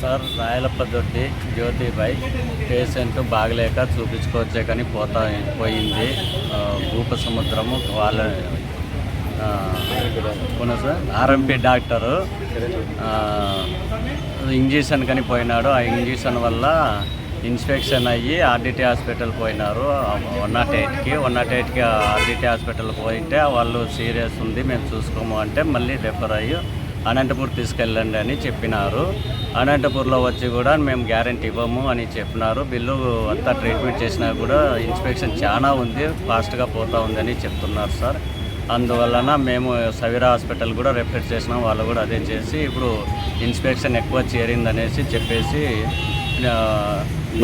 Sir రాయలప్ప దొడ్డి Jyotibai patient బాగలేక చూపించుకోవచ్చే కానీ పోతా పోయింది. భూప సముద్రము వాళ్ళ ఆ, అవునా సార్? RMP doctor. ఆ, ఇంజెక్షన్ కానీ పోయినాడు. ఆ ఇంజెక్షన్ వల్ల ఇన్స్పెక్షన్ అయ్యి ఆర్డిటీ హాస్పిటల్ పోయినారు. వన్ నాట్ ఎయిట్కి వన్ నాట్ ఎయిట్కి ఆర్డిటీ హాస్పిటల్ పోయింటే వాళ్ళు సీరియస్ ఉంది మేము చూసుకోము అంటే మళ్ళీ రెఫర్ అయ్యి అనంతపూర్ తీసుకెళ్ళండి అని చెప్పినారు. అనంతపూర్లో వచ్చి కూడా మేము గ్యారంటీ ఇవ్వము అని చెప్పినారు. బిల్లు అంతా ట్రీట్మెంట్ చేసినా కూడా ఇన్స్పెక్షన్ చాలా ఉంది ఫాస్ట్గా పోతా ఉందని చెప్తున్నారు సార్. అందువలన మేము సవిరా హాస్పిటల్ కూడా రెఫర్ చేసినాం వాళ్ళు కూడా అదే చేసి ఇప్పుడు ఇన్స్పెక్షన్ ఎక్కువ చేరిందనేసి చెప్పేసి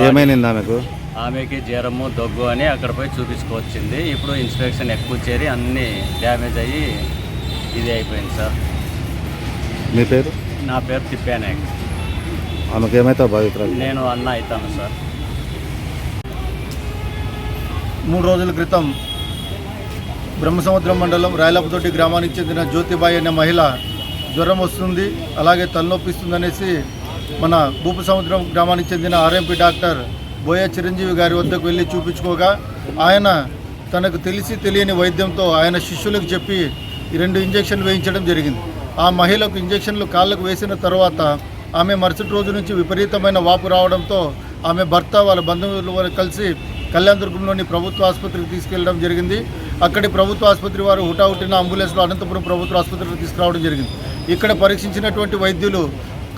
ఏమైంది ఆమెకు? ఆమెకి జ్వరము దగ్గు అని అక్కడ పోయి చూపించుకొచ్చింది ఇప్పుడు ఇన్స్పెక్షన్ ఎక్కువ చేరి అన్నీ డ్యామేజ్ అయ్యి ఇది అయిపోయింది సార్. మీ పేరు? నా పేరు తిప్పానాయక్. ఆమెకు ఏమైతే బాధితురాలు నేను అన్న అవుతాను సార్. మూడు రోజుల క్రితం బ్రహ్మసముద్రం మండలం రాయలపతోటి గ్రామానికి చెందిన జ్యోతిబాయి అనే మహిళ జ్వరం వస్తుంది అలాగే తలనొప్పిస్తుంది అనేసి మన భూప సముద్రం గ్రామానికి చెందిన ఆర్ఎంపీ డాక్టర్ బోయ చిరంజీవి గారి వద్దకు వెళ్ళి చూపించుకోగా ఆయన తనకు తెలిసి తెలియని వైద్యంతో ఆయన శిష్యులకు చెప్పి రెండు ఇంజెక్షన్లు వేయించడం జరిగింది. ఆ మహిళకు ఇంజెక్షన్లు కాళ్ళకు వేసిన తర్వాత ఆమె మరుసటి రోజు నుంచి విపరీతమైన వాపు రావడంతో ఆమె భర్త వాళ్ళ బంధువులు వారు కలిసి కళ్యాణదుర్గంలోని ప్రభుత్వ ఆసుపత్రికి తీసుకెళ్ళడం జరిగింది. అక్కడి ప్రభుత్వ ఆసుపత్రి వారు హుటాహుటిన అంబులెన్స్లో అనంతపురం ప్రభుత్వ ఆసుపత్రికి తీసుకురావడం జరిగింది. ఇక్కడ పరీక్షించినటువంటి వైద్యులు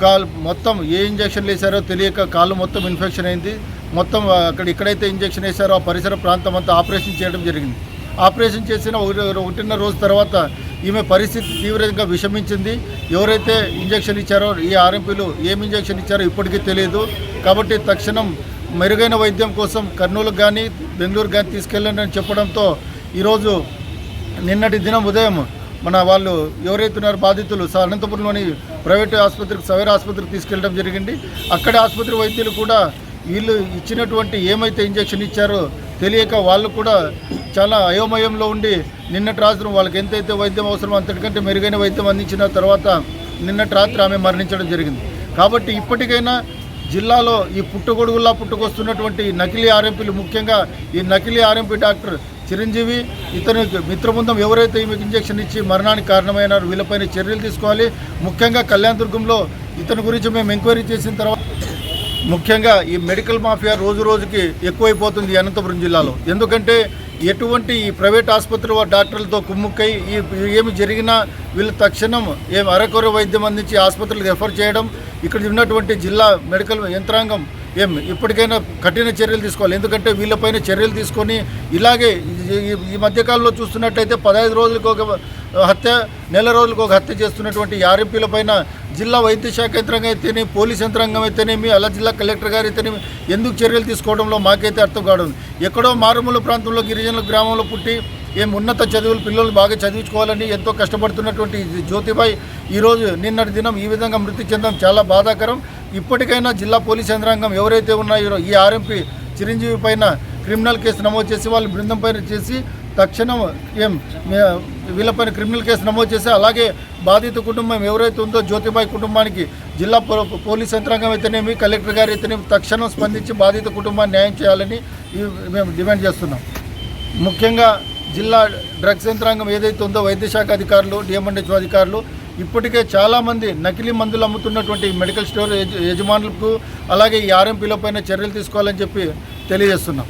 కాలు మొత్తం ఏ ఇంజక్షన్లు వేశారో తెలియక కాళ్ళు మొత్తం ఇన్ఫెక్షన్ అయింది. మొత్తం అక్కడ ఎక్కడైతే ఇంజక్షన్ వేశారో ఆ పరిసర ప్రాంతం అంతా ఆపరేషన్ చేయడం జరిగింది. ఆపరేషన్ చేసిన ఒకటిన్నర రోజు తర్వాత ఈమె పరిస్థితి తీవ్రంగా విషమించింది. ఎవరైతే ఇంజెక్షన్ ఇచ్చారో ఈ ఆర్ఎంపీలు ఏం ఇంజెక్షన్ ఇచ్చారో ఇప్పటికీ తెలియదు. కాబట్టి తక్షణం మెరుగైన వైద్యం కోసం కర్నూలుకు కానీ బెంగళూరు కానీ తీసుకెళ్ళండి అని చెప్పడంతో ఈరోజు నిన్నటి దినం ఉదయం మన వాళ్ళు ఎవరైతే ఉన్నారో బాధితులు అనంతపురంలోని ప్రైవేట్ ఆసుపత్రికి సవేర ఆసుపత్రికి తీసుకెళ్ళడం జరిగింది. అక్కడ ఆసుపత్రి వైద్యులు కూడా వీళ్ళు ఇచ్చినటువంటి ఏమైతే ఇంజెక్షన్ ఇచ్చారో తెలియక వాళ్ళు కూడా చాలా అయోమయంలో ఉండి నిన్నటి రాత్రి వాళ్ళకి ఎంతైతే వైద్యం అవసరమో అంతటికంటే మెరుగైన వైద్యం అందించిన తర్వాత నిన్నటి రాత్రి ఆమె మరణించడం జరిగింది. కాబట్టి ఇప్పటికైనా జిల్లాలో ఈ పుట్టగొడుగుల్లా పుట్టుకొస్తున్నటువంటి నకిలీ ఆర్ఎంపీలు ముఖ్యంగా ఈ నకిలీ ఆర్ఎంపీ డాక్టర్ చిరంజీవి ఇతని మిత్రబృందం ఎవరైతే ఈమెకు ఇంజక్షన్ ఇచ్చి మరణానికి కారణమైనారు వీళ్ళపైన చర్యలు తీసుకోవాలి. ముఖ్యంగా కళ్యాణదుర్గంలో ఇతని గురించి మేము ఎంక్వైరీ చేసిన తర్వాత ముఖ్యంగా ఈ మెడికల్ మాఫియా రోజు రోజుకి ఎక్కువైపోతుంది అనంతపురం జిల్లాలో. ఎందుకంటే ఎటువంటి ఈ ప్రైవేట్ ఆసుపత్రి డాక్టర్లతో కుమ్ముక్కై ఈ ఏమి జరిగినా వీళ్ళు తక్షణం ఏం అరకొర వైద్యం అందించి ఆసుపత్రులకు రెఫర్ చేయడం ఇక్కడ ఉన్నటువంటి జిల్లా మెడికల్ యంత్రాంగం ఏం ఇప్పటికైనా కఠిన చర్యలు తీసుకోవాలి. ఎందుకంటే వీళ్ళపైన చర్యలు తీసుకొని ఇలాగే ఈ- మధ్యకాలంలో చూస్తున్నట్టయితే పదహైదు రోజులకు ఒక హత్య నెల రోజులకు ఒక హత్య చేస్తున్నటువంటి ఆర్ఎంపీల పైన జిల్లా వైద్య శాఖ యంత్రాంగం అయితేనే పోలీస్ యంత్రాంగం అయితేనేమి అలా జిల్లా కలెక్టర్ గారు అయితేనేమి ఎందుకు చర్యలు తీసుకోవడంలో మాకైతే అర్థం కావడం ఎక్కడో మారుమూల ప్రాంతంలో గిరిజనుల గ్రామంలో పుట్టి ఏం ఉన్నత చదువులు పిల్లలు బాగా చదివించుకోవాలని ఎంతో కష్టపడుతున్నటువంటి జ్యోతిబాయ్ ఈరోజు నిన్నటి దినం ఈ విధంగా మృతి చెందడం చాలా బాధాకరం. ఇప్పటికైనా జిల్లా పోలీస్ యంత్రాంగం ఎవరైతే ఉన్నాయో ఈ ఆర్ఎంపీ చిరంజీవి పైన క్రిమినల్ కేసు నమోదు చేసి వాళ్ళ బృందం పైన చేసి తక్షణం ఏం వీళ్ళపైన క్రిమినల్ కేసు నమోదు చేసి అలాగే బాధిత కుటుంబం ఎవరైతే ఉందో జ్యోతిబాయ్ కుటుంబానికి జిల్లా పోలీస్ యంత్రాంగం అయితేనేమి కలెక్టర్ గారు అయితేనేమి తక్షణం స్పందించి బాధిత కుటుంబాన్ని న్యాయం చేయాలని మేము డిమాండ్ చేస్తున్నాం. ముఖ్యంగా జిల్లా డ్రగ్స్ యంత్రాంగం ఏదైతే ఉందో వైద్యశాఖ అధికారులు డిఎంఎన్హెచ్ అధికారులు ఇప్పటికే చాలామంది నకిలీ మందులు అమ్ముతున్నటువంటి మెడికల్ స్టోర్ యజమానులకు అలాగే ఈ ఆర్ఎంపీల పైన చర్యలు తీసుకోవాలని చెప్పి తెలియజేస్తున్నాం.